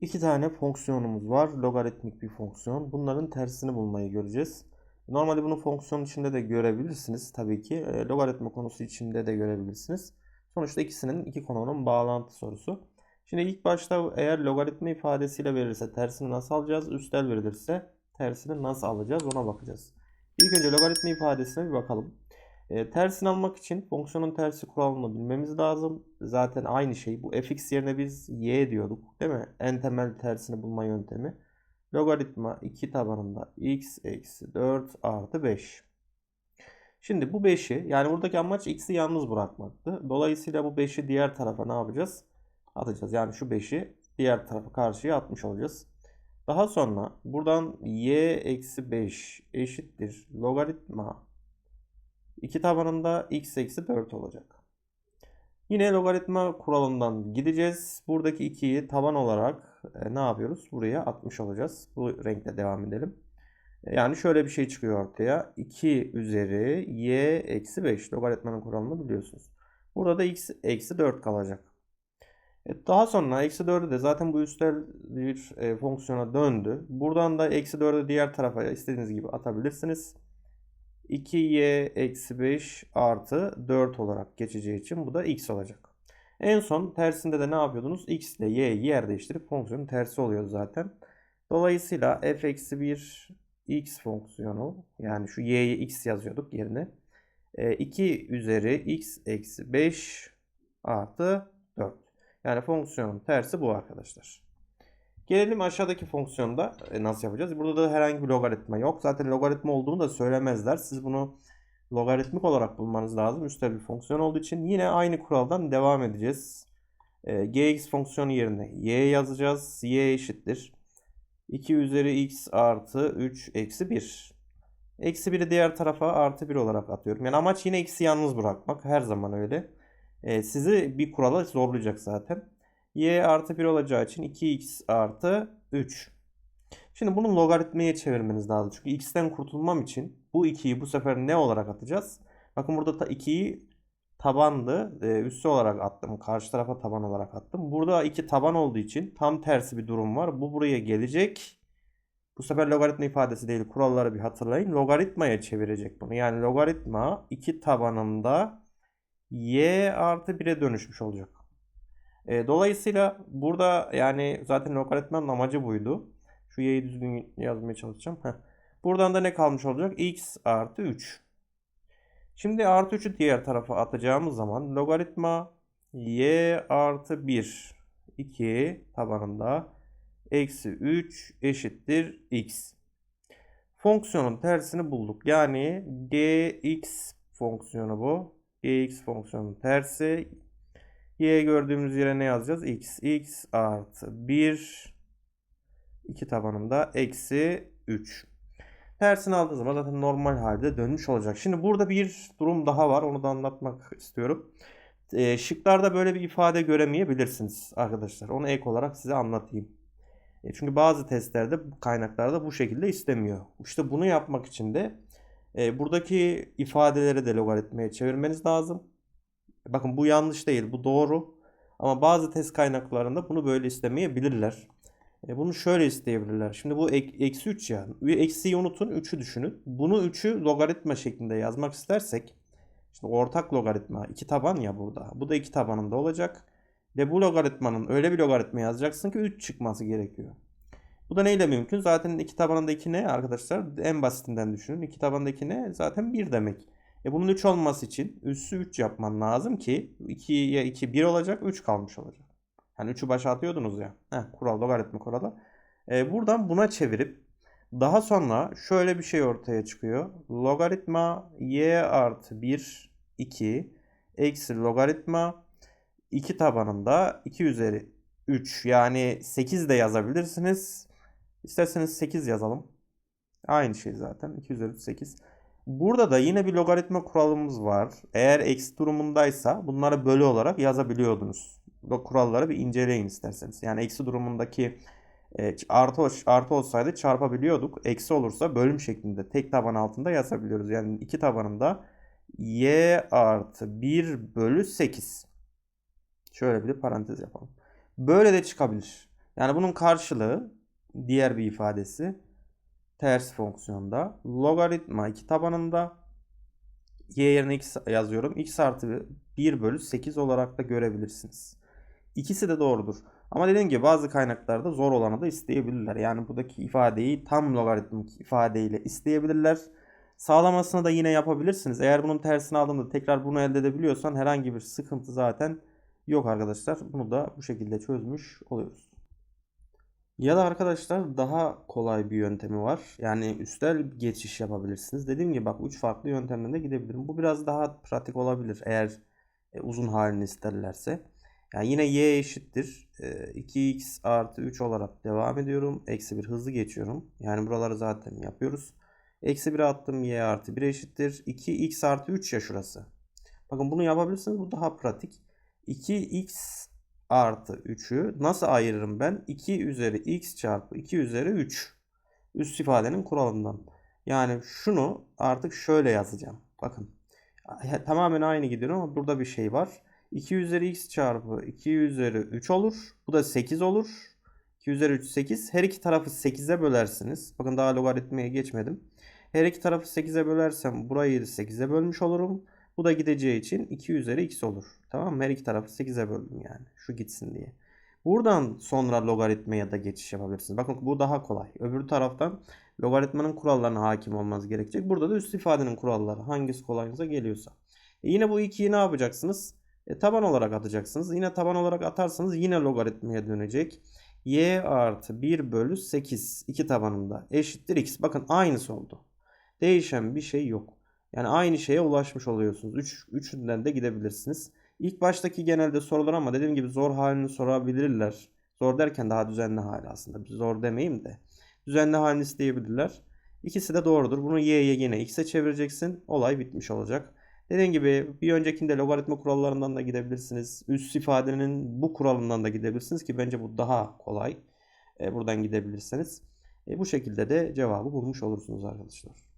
İki tane fonksiyonumuz var. Logaritmik bir fonksiyon. Bunların tersini bulmayı göreceğiz. Normalde bunu fonksiyon içinde de görebilirsiniz tabii ki. E, logaritma konusu içinde de görebilirsiniz. Sonuçta ikisinin iki konunun bağlantı sorusu. Şimdi ilk başta eğer logaritma ifadesiyle verirse tersini nasıl alacağız? Üstel verilirse tersini nasıl alacağız ona bakacağız. İlk önce logaritma ifadesine bir bakalım. E, tersini almak için fonksiyonun tersi kuralını bilmemiz lazım. Zaten aynı şey. Bu fx yerine biz y diyorduk. Değil mi? En temel tersini bulma yöntemi. Logaritma 2 tabanında x eksi 4 artı 5. Şimdi bu 5'i yani buradaki amaç x'i yalnız bırakmaktı. Dolayısıyla bu 5'i diğer tarafa ne yapacağız? Atacağız. Yani şu 5'i diğer tarafa karşıya atmış olacağız. Daha sonra buradan y eksi 5 eşittir logaritma 2 tabanında x eksi 4 olacak. Yine logaritma kuralından gideceğiz. Buradaki 2'yi taban olarak e, ne yapıyoruz? Buraya atmış olacağız. Bu renkle devam edelim. E, yani şöyle bir şey çıkıyor ortaya. 2 üzeri y eksi 5 logaritmanın kuralını biliyorsunuz. Burada da x eksi 4 kalacak. E, daha sonra eksi 4'ü de zaten bu üstel bir e, fonksiyona döndü. Buradan da eksi 4'ü diğer tarafa istediğiniz gibi atabilirsiniz. 2y eksi 5 artı 4 olarak geçeceği için bu da x olacak. En son tersinde de ne yapıyordunuz? x ile y'yi yer değiştirip fonksiyonun tersi oluyor zaten. Dolayısıyla f eksi 1 x fonksiyonu yani şu y'yi x yazıyorduk yerine. 2 üzeri x eksi 5 artı 4. Yani fonksiyonun tersi bu arkadaşlar. Gelelim aşağıdaki fonksiyonda e, nasıl yapacağız? Burada da herhangi bir logaritma yok. Zaten logaritma olduğunu da söylemezler. Siz bunu logaritmik olarak bulmanız lazım. Üstel bir fonksiyon olduğu için yine aynı kuraldan devam edeceğiz. E, gx fonksiyonu yerine y yazacağız. y eşittir. 2 üzeri x artı 3 eksi 1. Eksi 1'i diğer tarafa artı 1 olarak atıyorum. Yani amaç yine x'i yalnız bırakmak. Her zaman öyle. E, sizi bir kurala zorlayacak zaten y artı 1 olacağı için 2x artı 3. Şimdi bunu logaritmaya çevirmeniz lazım. Çünkü x'ten kurtulmam için bu 2'yi bu sefer ne olarak atacağız? Bakın burada da 2'yi tabandı. E, üssü olarak attım. Karşı tarafa taban olarak attım. Burada 2 taban olduğu için tam tersi bir durum var. Bu buraya gelecek. Bu sefer logaritma ifadesi değil. Kuralları bir hatırlayın. Logaritmaya çevirecek bunu. Yani logaritma 2 tabanında y artı 1'e dönüşmüş olacak. E, dolayısıyla burada yani zaten logaritmanın amacı buydu. Şu y'yi düzgün yazmaya çalışacağım. Heh. Buradan da ne kalmış olacak? x artı 3. Şimdi artı 3'ü diğer tarafa atacağımız zaman logaritma y artı 1 2 tabanında eksi 3 eşittir x. Fonksiyonun tersini bulduk. Yani gx fonksiyonu bu. gx fonksiyonun tersi y gördüğümüz yere ne yazacağız? x. x artı 1 2 tabanında eksi 3. Tersini aldığınız zaman zaten normal halde dönmüş olacak. Şimdi burada bir durum daha var. Onu da anlatmak istiyorum. E, şıklarda böyle bir ifade göremeyebilirsiniz arkadaşlar. Onu ek olarak size anlatayım. E, çünkü bazı testlerde kaynaklarda bu şekilde istemiyor. İşte bunu yapmak için de e, buradaki ifadeleri de logaritmaya çevirmeniz lazım. Bakın bu yanlış değil, bu doğru. Ama bazı test kaynaklarında bunu böyle istemeyebilirler. E bunu şöyle isteyebilirler. Şimdi bu ek, eksi 3 ya. Eksiyi unutun, 3'ü düşünün. Bunu 3'ü logaritma şeklinde yazmak istersek. Şimdi ortak logaritma. 2 taban ya burada. Bu da 2 tabanında olacak. Ve bu logaritmanın öyle bir logaritma yazacaksın ki 3 çıkması gerekiyor. Bu da neyle mümkün? Zaten 2 tabanında 2 ne arkadaşlar? En basitinden düşünün. 2 tabanında 2 ne? Zaten 1 demek. E bunun 3 olması için üssü 3 yapman lazım ki 2'ye 2 1 olacak 3 kalmış olacak. Hani 3'ü başa atıyordunuz ya. Heh, kural logaritma kuralı. E, buradan buna çevirip daha sonra şöyle bir şey ortaya çıkıyor. Logaritma y artı 1 2 eksi logaritma 2 tabanında 2 üzeri 3 yani 8 de yazabilirsiniz. İsterseniz 8 yazalım. Aynı şey zaten. 2 üzeri 8. Burada da yine bir logaritma kuralımız var. Eğer eksi durumundaysa bunları bölü olarak yazabiliyordunuz. Bu kuralları bir inceleyin isterseniz. Yani eksi durumundaki e, artı, artı olsaydı çarpabiliyorduk. Eksi olursa bölüm şeklinde tek taban altında yazabiliyoruz. Yani iki tabanında y artı 1 bölü 8. Şöyle bir parantez yapalım. Böyle de çıkabilir. Yani bunun karşılığı diğer bir ifadesi ters fonksiyonda logaritma 2 tabanında y yerine x yazıyorum. x artı 1 bölü 8 olarak da görebilirsiniz. İkisi de doğrudur. Ama dediğim gibi bazı kaynaklarda zor olanı da isteyebilirler. Yani buradaki ifadeyi tam logaritmik ifadeyle isteyebilirler. Sağlamasını da yine yapabilirsiniz. Eğer bunun tersini aldığında tekrar bunu elde edebiliyorsan herhangi bir sıkıntı zaten yok arkadaşlar. Bunu da bu şekilde çözmüş oluyoruz. Ya da arkadaşlar daha kolay bir yöntemi var. Yani üstel geçiş yapabilirsiniz. Dediğim gibi bak 3 farklı yöntemden de gidebilirim. Bu biraz daha pratik olabilir eğer e, uzun halini isterlerse. Yani yine y eşittir. E, 2x artı 3 olarak devam ediyorum. Eksi 1 hızlı geçiyorum. Yani buraları zaten yapıyoruz. Eksi 1'e attım y artı 1 eşittir. 2x artı 3 ya şurası. Bakın bunu yapabilirsiniz. Bu daha pratik. 2x artı 3'ü nasıl ayırırım ben? 2 üzeri x çarpı 2 üzeri 3. Üst ifadenin kuralından. Yani şunu artık şöyle yazacağım. Bakın. Tamamen aynı gidiyor ama burada bir şey var. 2 üzeri x çarpı 2 üzeri 3 olur. Bu da 8 olur. 2 üzeri 3 8. Her iki tarafı 8'e bölersiniz. Bakın daha logaritmaya geçmedim. Her iki tarafı 8'e bölersem burayı 8'e bölmüş olurum. Bu da gideceği için 2 üzeri x olur. Tamam mı? Her iki tarafı 8'e böldüm yani. Şu gitsin diye. Buradan sonra logaritmaya da geçiş yapabilirsiniz. Bakın bu daha kolay. Öbür taraftan logaritmanın kurallarına hakim olmanız gerekecek. Burada da üst ifadenin kuralları. Hangisi kolayınıza geliyorsa. E yine bu 2'yi ne yapacaksınız? E, taban olarak atacaksınız. Yine taban olarak atarsanız yine logaritmaya dönecek. y artı 1 bölü 8 iki tabanında eşittir x. Bakın aynısı oldu. Değişen bir şey yok. Yani aynı şeye ulaşmış oluyorsunuz. Üç, üçünden de gidebilirsiniz. İlk baştaki genelde sorulur ama dediğim gibi zor halini sorabilirler. Zor derken daha düzenli hali aslında. Zor demeyeyim de. Düzenli halini isteyebilirler. İkisi de doğrudur. Bunu y'ye yine x'e çevireceksin. Olay bitmiş olacak. Dediğim gibi bir öncekinde logaritma kurallarından da gidebilirsiniz. Üst ifadenin bu kuralından da gidebilirsiniz ki bence bu daha kolay. E, buradan gidebilirsiniz. E, bu şekilde de cevabı bulmuş olursunuz arkadaşlar.